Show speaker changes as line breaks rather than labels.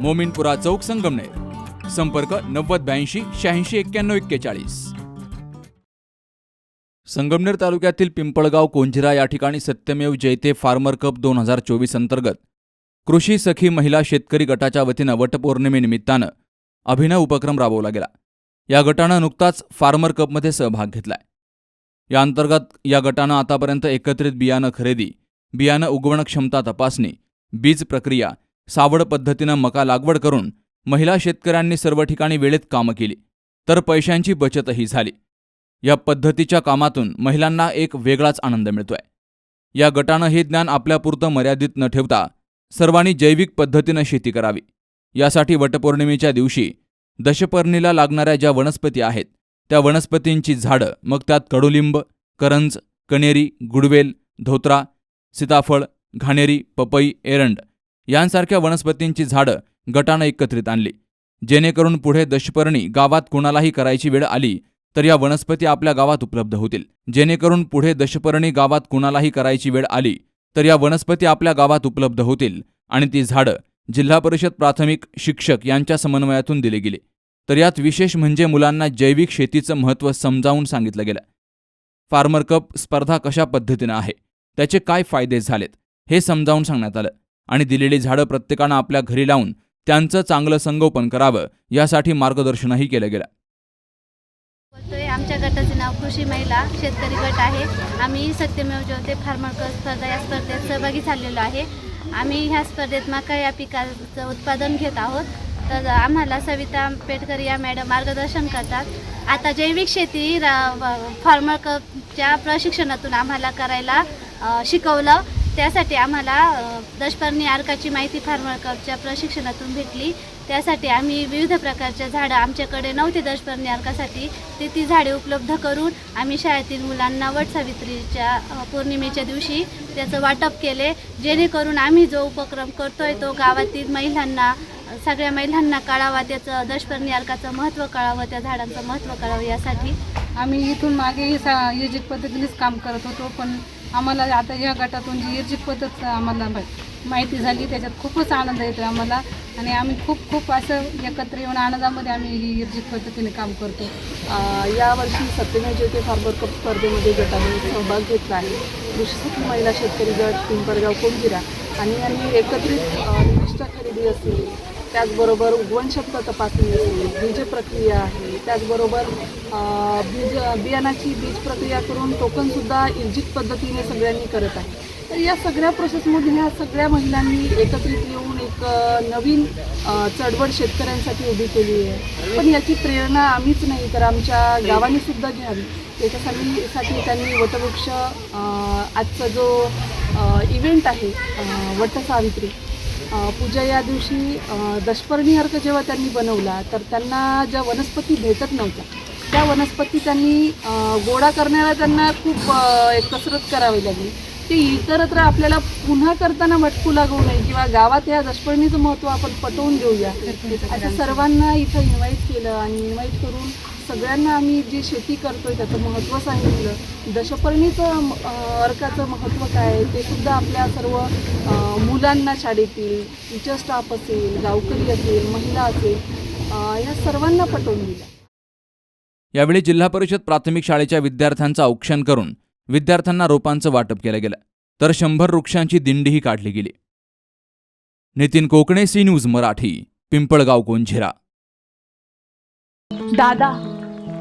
मोमिनपुरा चौक संगमनेर. संपर्क नव्वद ब्याऐंशी शहाऐंशी एक्क्याण्णव एक्केचाळीस. संगमनेर तालुक्यातील पिंपळगाव कोंजिरा या ठिकाणी सत्यमेव जयते फार्मर कप दोन हजार चोवीस अंतर्गत कृषी सखी महिला शेतकरी गटाच्या वतीनं वटपौर्णिमेनिमित्तानं अभिनव उपक्रम राबवला गेला. या गटानं नुकताच फार्मर कपमध्ये सहभाग घेतलाय. या अंतर्गत या गटानं आतापर्यंत एकत्रित बियाणं खरेदी बियाणं उगवण क्षमता तपासणी बीज प्रक्रिया सावड पद्धतीनं मका लागवड करून महिला शेतकऱ्यांनी सर्व ठिकाणी वेळेत कामं केली तर पैशांची बचतही झाली. या पद्धतीच्या कामातून महिलांना एक वेगळाच आनंद मिळतोय. या गटानं हे ज्ञान आपल्यापुरतं मर्यादित न ठेवता सर्वांनी जैविक पद्धतीनं शेती करावी. यासाठी वटपौर्णिमेच्या दिवशी दशपर्णीला लागणाऱ्या ज्या वनस्पती आहेत त्या वनस्पतींची झाडं मग त्यात कडुलिंब करंज कणेरी गुडवेल धोत्रा सीताफळ घाणेरी पपई एरंड यांसारख्या वनस्पतींची झाडं गटानं एकत्रित आणली. जेणेकरून पुढे दशपर्णी गावात कुणालाही करायची वेळ आली तर या वनस्पती आपल्या गावात उपलब्ध होतील. जेणेकरून पुढे दशपर्णी गावात कुणालाही करायची वेळ आली तर या वनस्पती आपल्या गावात उपलब्ध होतील आणि ती झाडं जिल्हा परिषद प्राथमिक शिक्षक यांच्या समन्वयातून दिली गेली. तर यात विशेष म्हणजे मुलांना जैविक शेतीचं महत्त्व समजावून सांगितलं गेलं. फार्मर कप स्पर्धा कशा पद्धतीनं आहे? त्याचे काय फायदे झालेत? हे समजावून सांगण्यात आलं. आणि दिलेली झाडं प्रत्येकानं आपल्या घरी लावून त्यांचं चांगलं संगोपन करावं यासाठी मार्गदर्शनही केलं गेलं.
बोलतोय आमच्या गटाचे नाव कृषी महिला शेतकरी गट आहे. आम्ही सत्यमेव ज्योते फार्मर स्पर्धा या स्पर्धेत सहभागी झालेलो आहे. आम्ही ह्या स्पर्धेत मका या पिकाचं उत्पादन घेत आहोत. तर आम्हाला सविता पेटकर या मॅडम मार्गदर्शन करतात. आता जैविक शेती फार्मर कपच्या प्रशिक्षणातून आम्हाला करायला शिकवलं. त्यासाठी आम्हाला दशपर्णी अर्काची माहिती फार्मरकपच्या प्रशिक्षणातून भेटली. त्यासाठी आम्ही विविध प्रकारच्या झाडं आमच्याकडे नव्हते दशपर्णी अर्कासाठी ते ती झाडे उपलब्ध करून आम्ही शाळेतील मुलांना वटसावित्रीच्या पौर्णिमेच्या दिवशी त्याचं वाटप केले. जेणेकरून आम्ही जो उपक्रम करतोय तो गावातील महिलांना सगळ्या महिलांना कळावा त्याचं दशपर्णी अर्काचं महत्त्व कळावं त्या झाडांचं महत्त्व कळावं यासाठी.
आम्ही इथून मागे सा योजित पद्धतीनेच काम करत होतो पण आम्हाला आता या गटातून जी यजिक पद्धत आम्हाला माहिती झाली त्याच्यात खूपच आनंद येतो आम्हाला. आणि आम्ही खूप खूप असं एकत्र येऊन आनंदामध्ये आम्ही ही यजिक पद्धतीने काम करतो.
यावर्षी सत्यमेव जयते फार्मर कप स्पर्धेमध्ये गटाने सहभाग घेतला आहे. कृषी महिला शेतकरी गट पिंपळगाव कोंजिरा आणि यांनी एकत्रित निष्ठा खरेदी असलेली त्याचबरोबर उगवणशक्त तपासणी असेल बीज प्रक्रिया आहे त्याचबरोबर बीज बियाणाची बीज प्रक्रिया करून टोकनसुद्धा इर्जित पद्धतीने सगळ्यांनी करत आहे. तर या सगळ्या प्रोसेसमधून ह्या सगळ्या महिलांनी एकत्रित येऊन एक नवीन चळवळ शेतकऱ्यांसाठी उभी केली आहे. पण याची प्रेरणा आम्हीच नाही तर आमच्या गावाने सुद्धा घ्यावी. त्याच्यासाठी साठी त्यांनी वटवृक्ष आजचा जो इव्हेंट आहे वटसावित्री पूजा या दिवशी दशपर्णी अर्क जेव्हा त्यांनी बनवला तर त्यांना ज्या वनस्पती भेटत नव्हत्या त्या वनस्पती त्यांनी गोळा करण्याला त्यांना खूप कसरत करावी लागली. ते इतरत्र आपल्याला पुन्हा करताना भटकू लागू नये किंवा गावात या दशपर्णीचं महत्त्व आपण पटवून देऊया असं सर्वांना इथं इन्व्हाइट केलं आणि इन्व्हाइट करून सगळ्यांना आम्ही जी शेती करतोय त्याचं महत्त्व सांगितलं. दशपर्णीचं अर्काचं महत्त्व काय आहे ते सुद्धा आपल्या सर्व मुलांना शाळेतील टीचर स्टाफ असेल गावकरी असेल महिला असेल ह्या सर्वांना पटवून दिलं.
यावेळी जिल्हा परिषद प्राथमिक शाळेच्या विद्यार्थ्यांचं औक्षण करून विद्यार्थ्यांना रोपांचं वाटप केलं गेलं. तर शंभर वृक्षांची दिंडीही काढली गेली. नितीन कोकणे सी न्यूज मराठी पिंपळगाव कोंझिरा
दादा